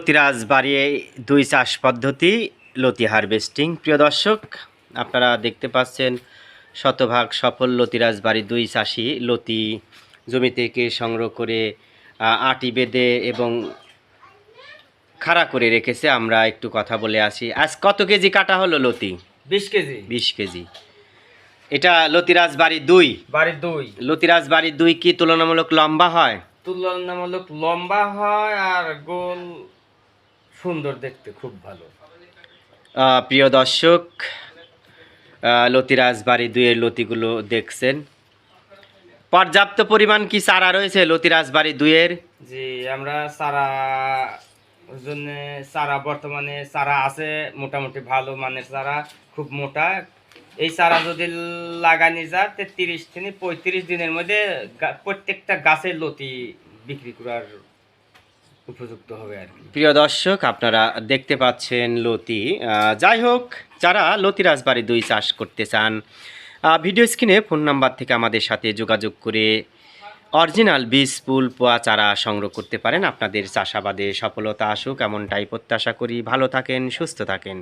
লতিরাজ বাড়ি দুই চাষ পদ্ধতি লতি হারভেস্টিং। প্রিয় দর্শক আপনারা দেখতে পাচ্ছেন শতভাগ সফল লতিরাজ বাড়ি দুই চাষি। লতি জমি থেকে সংগ্রহ করে আটি বেঁধে এবং খাড়া করে রেখেছে। আমরা একটু কথা বলে আসি। আজ কত কেজি কাটা হলো লতি? বিশ কেজি। বিশ কেজি। এটা লতিরাজ বাড়ি দুই। বাড়ির দুই। লতিরাজ বাড়ি দুই কি তুলনামূলক লম্বা হয়? তুলনামূলক লম্বা হয় আর গোল সুন্দর দেখতে খুব ভালো। প্রিয় দর্শক লতিরাজ বাড়ি দুইয়ের লতিগুলো দেখছেন। পর্যাপ্ত পরিমাণ কি চারা রয়েছে লতিরাজ বাড়ি দুইয়ের? যে আমরা সারা জন্য চারা বর্তমানে চারা আছে মোটামুটি ভালো মানের চারা খুব মোটা। এই চারা যদি লাগানি যায় তে তিরিশ থেকে পঁয়ত্রিশ দিনের মধ্যে প্রত্যেকটা গাছের লতি বিক্রি করার উপযুক্ত হবে আর প্রিয় দর্শক, আপনারা দেখতে পাচ্ছেন লতি। যাই হোক, যারা লতি রাজবাড়ি দুই চাষ করতে চান ভিডিও স্ক্রিনে ফোন নাম্বার থেকে আমাদের সাথে যোগাযোগ করে অরিজিনাল বীজ, ফুল, পোয়া, চারা সংগ্রহ করতে পারেন। আপনাদের চাষাবাদে সফলতা আসুক, এমনটাই প্রত্যাশা করি। ভালো থাকেন, সুস্থ থাকেন।